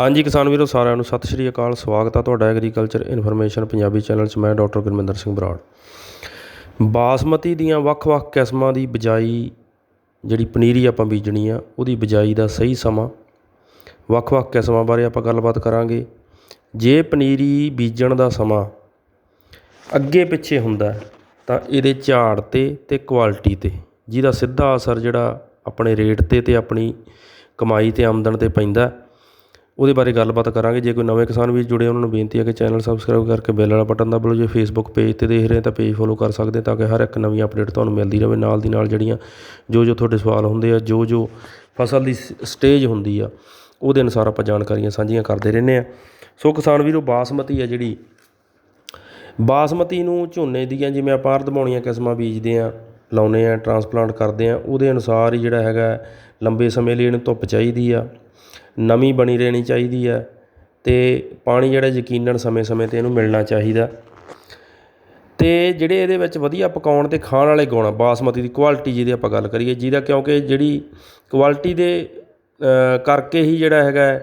ਹਾਂਜੀ ਕਿਸਾਨ ਵੀਰੋ, ਸਾਰਿਆਂ ਨੂੰ ਸਤਿ ਸ਼੍ਰੀ ਅਕਾਲ, ਸਵਾਗਤ ਆ ਤੁਹਾਡਾ ਐਗਰੀਕਲਚਰ ਇਨਫੋਰਮੇਸ਼ਨ ਪੰਜਾਬੀ ਚੈਨਲ 'ਚ। ਮੈਂ ਡਾਕਟਰ ਗੁਰਮਿੰਦਰ ਸਿੰਘ ਬਰਾੜ। ਬਾਸਮਤੀ ਦੀਆਂ ਵੱਖ-ਵੱਖ ਕਿਸਮਾਂ ਦੀ ਬਿਜਾਈ ਜਿਹੜੀ ਪਨੀਰੀ ਆਪਾਂ ਬੀਜਣੀ ਆ, ਉਹਦੀ ਬਿਜਾਈ ਦਾ ਸਹੀ ਸਮਾਂ, ਵੱਖ-ਵੱਖ ਕਿਸਮਾਂ ਬਾਰੇ ਆਪਾਂ ਗੱਲਬਾਤ ਕਰਾਂਗੇ। ਜੇ ਪਨੀਰੀ ਬੀਜਣ ਦਾ ਸਮਾਂ ਅੱਗੇ ਪਿੱਛੇ ਹੁੰਦਾ, ਤਾਂ ਇਹਦੇ ਝਾੜ ਤੇ ਤੇ ਕੁਆਲਿਟੀ ਤੇ, ਜਿਹਦਾ ਸਿੱਧਾ ਅਸਰ ਜਿਹੜਾ ਆਪਣੇ ਰੇਟ ਤੇ ਤੇ ਆਪਣੀ ਕਮਾਈ ਤੇ ਆਮਦਨ ਤੇ ਪੈਂਦਾ ਉਹਦੇ ਬਾਰੇ ਗੱਲਬਾਤ ਕਰਾਂਗੇ। ਜੇ ਕੋਈ ਨਵੇਂ ਕਿਸਾਨ ਵੀਰ ਜੁੜੇ, ਉਹਨਾਂ ਨੂੰ ਬੇਨਤੀ ਹੈ ਕਿ ਚੈਨਲ ਸਬਸਕ੍ਰਾਈਬ ਕਰਕੇ ਬੈਲ ਵਾਲਾ ਬਟਨ ਦਬਾ ਲਓ। ਜੇ ਫੇਸਬੁੱਕ ਪੇਜ ਤੇ ਦੇਖ ਰਹੇ ਤਾਂ ਪੇਜ ਫੋਲੋ ਕਰ ਸਕਦੇ ਤਾਂ ਕਿ ਹਰ ਇੱਕ ਨਵੀਂ ਅਪਡੇਟ ਤੁਹਾਨੂੰ ਮਿਲਦੀ ਰਹੇ। ਨਾਲ ਦੀ ਨਾਲ ਜਿਹੜੀਆਂ ਜੋ ਜੋ ਤੁਹਾਡੇ ਸਵਾਲ ਹੁੰਦੇ ਆ, ਜੋ ਜੋ ਫਸਲ ਦੀ ਸਟੇਜ ਹੁੰਦੀ ਆ, ਉਹਦੇ ਅਨੁਸਾਰ ਆਪਾਂ ਜਾਣਕਾਰੀਆਂ ਸਾਂਝੀਆਂ ਕਰਦੇ ਰਹਿੰਦੇ ਆ। ਸੋ ਕਿਸਾਨ ਵੀਰੋ, ਬਾਸਮਤੀ ਆ ਜਿਹੜੀ। ਬਾਸਮਤੀ ਨੂੰ ਝੋਨੇ ਦੀਆਂ ਜਿਵੇਂ ਆਪਾਂ ਅਰਧਮਾਉਣੀਆਂ ਕਿਸਮਾਂ ਬੀਜਦੇ ਆ, ਲਾਉਨੇ ਆ ਟਰਾਂਸਪਲਾਂਟ ਕਰਦੇ ਆ, ਉਹਦੇ ਅਨੁਸਾਰ ਹੀ ਜਿਹੜਾ ਹੈਗਾ, ਲੰਬੇ ਸਮੇਂ ਲਈ ਇਹਨੂੰ ਧੁੱਪ ਚਾਹੀਦੀ ਆ। ਨਮੀ ਬਣੀ ਰਹਿਣੀ ਚਾਹੀਦੀ ਆ ਅਤੇ ਪਾਣੀ ਜਿਹੜਾ ਯਕੀਨਨ ਸਮੇਂ-ਸਮੇਂ ਤੇ ਇਹਨੂੰ ਮਿਲਣਾ ਚਾਹੀਦਾ। ਅਤੇ ਜਿਹੜੇ ਇਹਦੇ ਵਿੱਚ ਵਧੀਆ ਪਕਾਉਣ ਅਤੇ ਖਾਣ ਵਾਲੇ ਗੁਣ ਬਾਸਮਤੀ ਦੀ ਕੁਆਲਿਟੀ ਜਿਹਦੀ ਆਪਾਂ ਗੱਲ ਕਰੀਏ, ਜਿਹਦਾ ਕਿਉਂਕਿ ਜਿਹੜੀ ਕੁਆਲਿਟੀ ਦੇ ਕਰਕੇ ਹੀ ਜਿਹੜਾ ਹੈਗਾ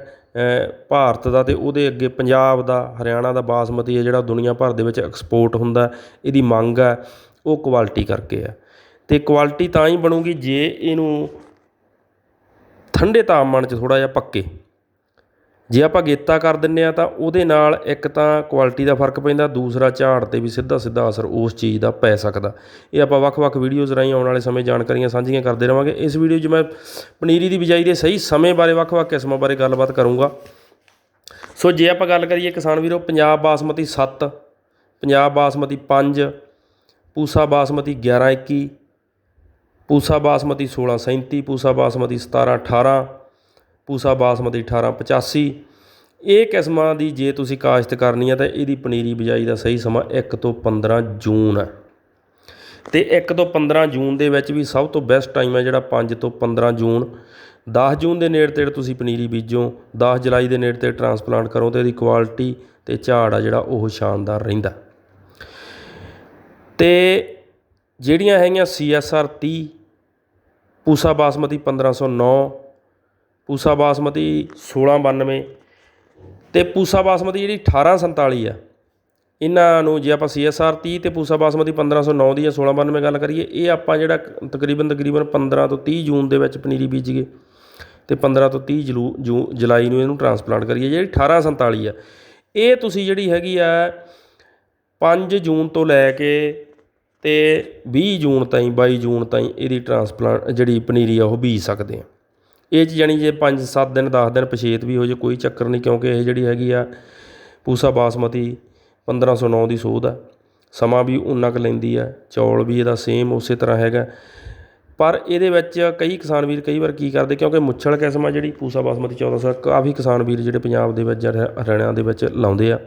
ਭਾਰਤ ਦਾ ਅਤੇ ਉਹਦੇ ਅੱਗੇ ਪੰਜਾਬ ਦਾ, ਹਰਿਆਣਾ ਦਾ ਬਾਸਮਤੀ ਹੈ ਜਿਹੜਾ ਦੁਨੀਆ ਭਰ ਦੇ ਵਿੱਚ ਐਕਸਪੋਰਟ ਹੁੰਦਾ, ਇਹਦੀ ਮੰਗ ਹੈ ਉਹ ਕੁਆਲਿਟੀ ਕਰਕੇ ਆ। ਅਤੇ ਕੁਆਲਿਟੀ ਤਾਂ ਹੀ ਬਣੂਗੀ ਜੇ ਇਹਨੂੰ ਠੰਡੇ ਤਾਪਮਾਨ 'ਚ ਥੋੜ੍ਹਾ ਜਿਹਾ ਪੱਕੇ। ਜੇ ਆਪਾਂ ਗੇਤਾ ਕਰ ਦਿੰਦੇ ਆ ਤਾਂ ਉਹਦੇ ਨਾਲ ਇੱਕ ਤਾਂ ਕੁਆਲਿਟੀ ਦਾ ਫ਼ਰਕ ਪੈਂਦਾ, ਦੂਸਰਾ ਝਾੜ ਤੇ ਵੀ ਸਿੱਧਾ ਸਿੱਧਾ ਅਸਰ ਉਸ ਚੀਜ਼ ਦਾ ਪੈ ਸਕਦਾ। ਇਹ ਆਪਾਂ ਵੱਖ-ਵੱਖ ਵੀਡੀਓਜ਼ ਰਾਹੀਂ ਆਉਣ ਵਾਲੇ ਸਮੇਂ ਜਾਣਕਾਰੀਆਂ ਸਾਂਝੀਆਂ ਕਰਦੇ ਰਵਾਂਗੇ। ਇਸ ਵੀਡੀਓ 'ਚ ਮੈਂ ਪਨੀਰੀ ਦੀ ਬਿਜਾਈ ਦੇ ਸਹੀ ਸਮੇਂ ਬਾਰੇ ਵੱਖ-ਵੱਖ ਕਿਸਮਾਂ ਬਾਰੇ ਗੱਲਬਾਤ ਕਰੂੰਗਾ। ਸੋ ਜੇ ਆਪਾਂ ਗੱਲ ਕਰੀਏ ਕਿਸਾਨ ਵੀਰੋ, ਪੰਜਾਬ ਬਾਸਮਤੀ 7 ਪੰਜਾਬ ਬਾਸਮਤੀ 5 ਪੂਸਾ ਬਾਸਮਤੀ 11 21 ਪੂਸਾ ਬਾਸਮਤੀ 16 37 ਪੂਸਾ ਬਾਸਮਤੀ 17 18 ਪੂਸਾ ਬਾਸਮਤੀ 18 85 ਇਹ ਕਿਸਮਾਂ ਦੀ ਜੇ ਤੁਸੀਂ ਕਾਸ਼ਤ ਕਰਨੀ ਹੈ ਤਾਂ ਇਹਦੀ ਪਨੀਰੀ ਬਿਜਾਈ ਦਾ ਸਹੀ ਸਮਾਂ 1 ਤੋਂ 15 ਜੂਨ ਹੈ ਤੇ 1 ਤੋਂ 15 ਜੂਨ ਦੇ ਵਿੱਚ ਵੀ ਸਭ ਤੋਂ ਬੈਸਟ ਟਾਈਮ ਹੈ ਜਿਹੜਾ 5 ਤੋਂ 15 ਜੂਨ। 10 ਜੂਨ ਦੇ ਨੇੜੇ ਤੇੜੇ ਤੁਸੀਂ ਪਨੀਰੀ ਬੀਜੋ 10 ਜੁਲਾਈ ਦੇ ਨੇੜੇ ਤੇ ਟਰਾਂਸਪਲਾਂਟ ਕਰੋ ਤੇ ਇਹਦੀ ਕੁਆਲਿਟੀ ਤੇ ਝਾੜ ਆ ਜਿਹੜਾ ਉਹ ਸ਼ਾਨਦਾਰ ਰਹਿੰਦਾ। ਤੇ ਜਿਹੜੀਆਂ ਹੈਗੀਆਂ CSR 30 ਪੂਸਾ ਬਾਸਮਤੀ 1509 ਪੂਸਾ ਬਾਸਮਤੀ ਸੋਲ੍ਹਾਂ ਬਾਨਵੇਂ ਅਤੇ ਪੂਸਾ ਬਾਸਮਤੀ ਜਿਹੜੀ 1847 ਆ, ਇਹਨਾਂ ਨੂੰ ਜੇ ਆਪਾਂ ਸੀ ਐੱਸ ਆਰ ਤੀਹ ਅਤੇ ਪੂਸਾ ਬਾਸਮਤੀ 1509 ਦੀ ਜਾਂ 1692 ਗੱਲ ਕਰੀਏ, ਇਹ ਆਪਾਂ ਜਿਹੜਾ ਤਕਰੀਬਨ ਤਕਰੀਬਨ 15 ਤੋਂ ਤੀਹ ਜੂਨ ਦੇ ਵਿੱਚ ਪਨੀਰੀ ਬੀਜੀਏ ਅਤੇ ਪੰਦਰਾਂ ਤੋਂ ਤੀਹ ਜਲੂ, ਜੂ, ਜੁਲਾਈ ਨੂੰ ਇਹਨੂੰ ਟਰਾਂਸਪਲਾਂਟ ਕਰੀਏ, ਜਿਹੜੀ 1847 ਆ, ਇਹ ਤੁਸੀਂ ਜਿਹੜੀ ਹੈਗੀ ਆ 5 ਜੂਨ ਤੋਂ ਲੈ ਕੇ ਅਤੇ ਵੀਹ ਜੂਨ ਤਾਈਂ, ਬਾਈ ਜੂਨ ਤਾਈਂ ਇਹਦੀ ਟਰਾਂਸਪਲਾਂਟ ਜਿਹੜੀ ਪਨੀਰੀ ਆ ਉਹ ਬੀਜ ਸਕਦੇ ਆ। ਇਹ 'ਚ ਜਾਣੀ ਜੇ 5-7 ਦਿਨ, ਦਸ ਦਿਨ ਪਛੇਤ ਵੀ ਹੋ ਜੇ, ਕੋਈ ਚੱਕਰ ਨਹੀਂ, ਕਿਉਂਕਿ ਇਹ ਜਿਹੜੀ ਹੈਗੀ ਆ ਪੂਸਾ ਬਾਸਮਤੀ 1509 ਦੀ ਸੋਧ ਆ। ਸਮਾਂ ਵੀ ਉਨਾ ਕੁ ਲੈਂਦੀ ਆ, ਚੌਲ ਵੀ ਇਹਦਾ ਸੇਮ ਉਸੇ ਤਰ੍ਹਾਂ ਹੈਗਾ। ਪਰ ਇਹਦੇ ਵਿੱਚ ਕਈ ਕਿਸਾਨ ਵੀਰ ਕਈ ਵਾਰ ਕੀ ਕਰਦੇ, ਕਿਉਂਕਿ ਮੁੱਛਲ ਕਿਸਮ ਆ ਜਿਹੜੀ ਪੂਸਾ ਬਾਸਮਤੀ 1400 ਕਾਫੀ ਕਿਸਾਨ ਵੀਰ ਜਿਹੜੇ ਪੰਜਾਬ ਦੇ ਵਿੱਚ ਜਾਂ ਹਰਿਆਣਾ ਦੇ ਵਿੱਚ ਲਾਉਂਦੇ ਆ।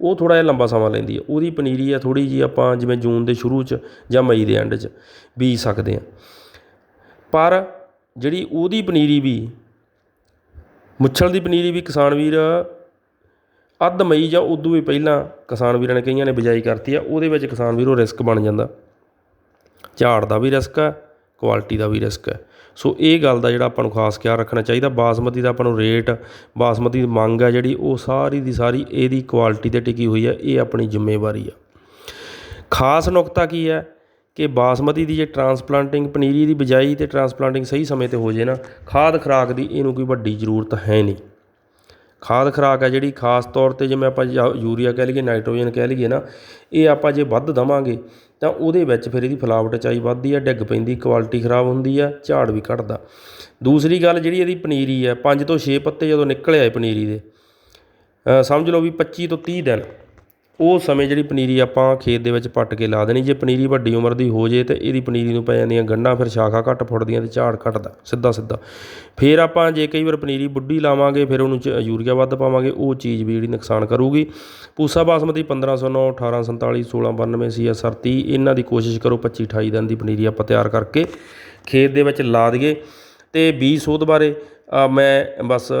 ਉਹ ਥੋੜ੍ਹਾ ਜਿਹਾ ਲੰਬਾ ਸਮਾਂ ਲੈਂਦੀ ਹੈ। ਉਹਦੀ ਪਨੀਰੀ ਆ ਥੋੜ੍ਹੀ ਜਿਹੀ ਆਪਾਂ ਜਿਵੇਂ ਜੂਨ ਦੇ ਸ਼ੁਰੂ 'ਚ ਜਾਂ ਮਈ ਦੇ ਐਂਡ 'ਚ ਬੀਜ ਸਕਦੇ ਹਾਂ। ਪਰ ਜਿਹੜੀ ਉਹਦੀ ਪਨੀਰੀ ਵੀ ਮੁੱਛਲ ਦੀ ਪਨੀਰੀ ਵੀ ਕਿਸਾਨ ਵੀਰ ਅੱਧ ਮਈ ਜਾਂ ਉਦੋਂ ਵੀ ਪਹਿਲਾਂ ਕਿਸਾਨ ਵੀਰਾਂ ਨੇ ਕਈਆਂ ਨੇ ਬਿਜਾਈ ਕਰਤੀ ਆ ਉਹਦੇ ਵਿੱਚ ਕਿਸਾਨ ਵੀਰੋ ਰਿਸਕ ਬਣ ਜਾਂਦਾ। ਝਾੜ ਦਾ ਵੀ ਰਿਸਕ ਹੈ ਕੁਆਲਿਟੀ ਦਾ ਵੀ ਰਿਸਕ ਹੈ। ਸੋ ਇਹ ਗੱਲ ਦਾ ਜਿਹੜਾ ਆਪਾਂ ਨੂੰ ਖਾਸ ਖਿਆਲ ਰੱਖਣਾ ਚਾਹੀਦਾ, ਬਾਸਮਤੀ ਦਾ ਆਪਾਂ ਨੂੰ ਰੇਟ ਬਾਸਮਤੀ ਦੀ ਮੰਗ ਹੈ ਜਿਹੜੀ, ਉਹ ਸਾਰੀ ਦੀ ਸਾਰੀ ਇਹਦੀ ਕੁਆਲਿਟੀ ਤੇ ਟਿਕੀ ਹੋਈ ਹੈ, ਇਹ ਆਪਣੀ ਜ਼ਿੰਮੇਵਾਰੀ ਆ। ਖਾਸ ਨੁਕਤਾ ਕੀ ਹੈ ਕਿ ਬਾਸਮਤੀ ਦੀ ਜੇ ਟਰਾਂਸਪਲਾਂਟਿੰਗ ਪਨੀਰੀ ਦੀ ਬਿਜਾਈ ਤੇ ਟਰਾਂਸਪਲਾਂਟਿੰਗ ਸਹੀ ਸਮੇਂ ਤੇ ਹੋ ਜੇ ਨਾ, ਖਾਦ ਖੁਰਾਕ ਦੀ ਇਹਨੂੰ ਕੋਈ ਵੱਡੀ ਜ਼ਰੂਰਤ ਹੈ ਨਹੀਂ। ਖਾਦ ਖੁਰਾਕ ਹੈ ਜਿਹੜੀ, ਖਾਸ ਤੌਰ ਤੇ ਜਿਵੇਂ ਆਪਾਂ ਯਾ- ਯੂਰੀਆ ਕਹਿ ਲਈਏ, ਨਾਈਟ੍ਰੋਜਨ ਕਹਿ ਲਈਏ ਨਾ, ਇਹ ਆਪਾਂ ਜੇ ਵੱਧ ਦੇਵਾਂਗੇ, ਤਾਂ ਉਹਦੇ ਵਿੱਚ ਫਿਰ ਇਹਦੀ ਫਲਾਵਟ ਚਾਈ ਵੱਧਦੀ ਹੈ, ਡਿੱਗ ਪੈਂਦੀ, ਕੁਆਲਿਟੀ ਖਰਾਬ ਹੁੰਦੀ ਆ ਝਾੜ ਵੀ ਘਟਦਾ। ਦੂਸਰੀ ਗੱਲ ਜਿਹੜੀ ਇਹਦੀ ਪਨੀਰੀ ਹੈ 5 ਤੋਂ 6 ਪੱਤੇ ਜਦੋਂ ਨਿਕਲ ਆਏ ਪਨੀਰੀ ਦੇ ਸਮਝ ਲਓ ਵੀ 25 ਤੋਂ 30 ਦਿਨ। ਉਹ ਸਮੇਂ ਜਿਹੜੀ ਪਨੀਰੀ ਆਪਾਂ ਖੇਤ ਦੇ ਵਿੱਚ ਪੱਟ ਕੇ ਲਾ ਦੇਣੀ, ਜੇ ਪਨੀਰੀ ਵੱਡੀ ਉਮਰ ਦੀ ਹੋ ਜੇ ਤੇ ਇਹਦੀ ਪਨੀਰੀ ਨੂੰ ਪੈ ਜਾਂਦੀਆਂ ਗੰਢਾਂ, ਫਿਰ ਸ਼ਾਖਾ ਘੱਟ ਫੁੱਟਦੀਆਂ ਤੇ ਝਾੜ ਘਟਦਾ, ਸਿੱਧਾ ਸਿੱਧਾ। ਫਿਰ ਆਪਾਂ ਜੇ ਕਈ ਵਾਰ ਪਨੀਰੀ ਬੁੱਢੀ ਲਾਵਾਂਗੇ, ਫਿਰ ਉਹਨੂੰ ਚ ਯੂਰੀਆ ਵੱਧ ਪਾਵਾਂਗੇ, ਉਹ ਚੀਜ਼ ਵੀ ਜਿਹੜੀ ਨੁਕਸਾਨ ਕਰੂਗੀ। ਪੂਸਾ ਬਾਸਮਤੀ 1509 1847 1692 CSR 30 ਇਹਨਾਂ ਦੀ ਕੋਸ਼ਿਸ਼ ਕਰੋ 25 28 ਦਿਨ ਦੀ ਪਨੀਰੀ ਆਪਾਂ ਤਿਆਰ ਕਰਕੇ ਖੇਤ ਦੇ ਵਿੱਚ ਲਾ ਦਈਏ। ਤੇ ਬੀਜ ਸੋਧ ਬਾਰੇ ਮੈਂ ਬਸ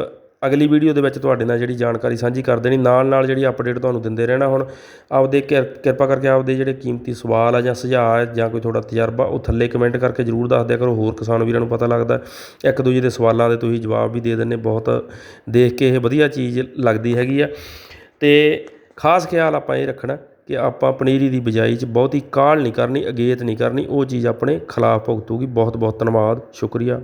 ਅਗਲੀ ਵੀਡੀਓ ਦੇ ਵਿੱਚ ਤੁਹਾਡੇ ਨਾਲ ਜਿਹੜੀ ਜਾਣਕਾਰੀ ਸਾਂਝੀ ਕਰ ਦੇਣੀ, ਨਾਲ ਨਾਲ ਜਿਹੜੀ ਅਪਡੇਟ ਤੁਹਾਨੂੰ ਦਿੰਦੇ ਰਹਿਣਾ ਹੁਣ, ਆਪਦੇ ਕਿਰ- ਕਿਰਪਾ ਕਰਕੇ ਆਪਦੇ ਜਿਹੜੇ ਕੀਮਤੀ ਸਵਾਲ ਆ ਜਾਂ ਸੁਝਾਅ ਜਾਂ ਕੋਈ ਤੁਹਾਡਾ ਤਜਰਬਾ, ਉਹ ਥੱਲੇ ਕਮੈਂਟ ਕਰਕੇ ਜਰੂਰ ਦੱਸ ਦਿਆ ਕਰੋ, ਹੋਰ ਕਿਸਾਨ ਵੀਰਾਂ ਨੂੰ ਪਤਾ ਲੱਗਦਾ ਇੱਕ ਦੂਜੇ ਦੇ ਸਵਾਲਾਂ ਦੇ ਤੁਸੀਂ ਜਵਾਬ ਵੀ ਦੇ ਦਿੰਦੇ ਬਹੁਤ ਦੇਖ ਕੇ ਇਹ ਵਧੀਆ ਚੀਜ਼ ਲੱਗਦੀ ਹੈਗੀ ਆ। ਤੇ ਖਾਸ ਖਿਆਲ ਆਪਾਂ ਇਹ ਰੱਖਣਾ ਕਿ ਆਪਾਂ ਪਨੀਰੀ ਦੀ ਬਿਜਾਈ 'ਚ ਬਹੁਤੀ ਕਾਹਲ ਨਹੀਂ ਕਰਨੀ, ਅਗੇਤ ਨਹੀਂ ਕਰਨੀ, ਉਹ ਚੀਜ਼ ਆਪਣੇ ਖਿਲਾਫ ਭੁਗਤੂਗੀ। ਬਹੁਤ ਬਹੁਤ ਧੰਨਵਾਦ, ਸ਼ੁਕਰੀਆ।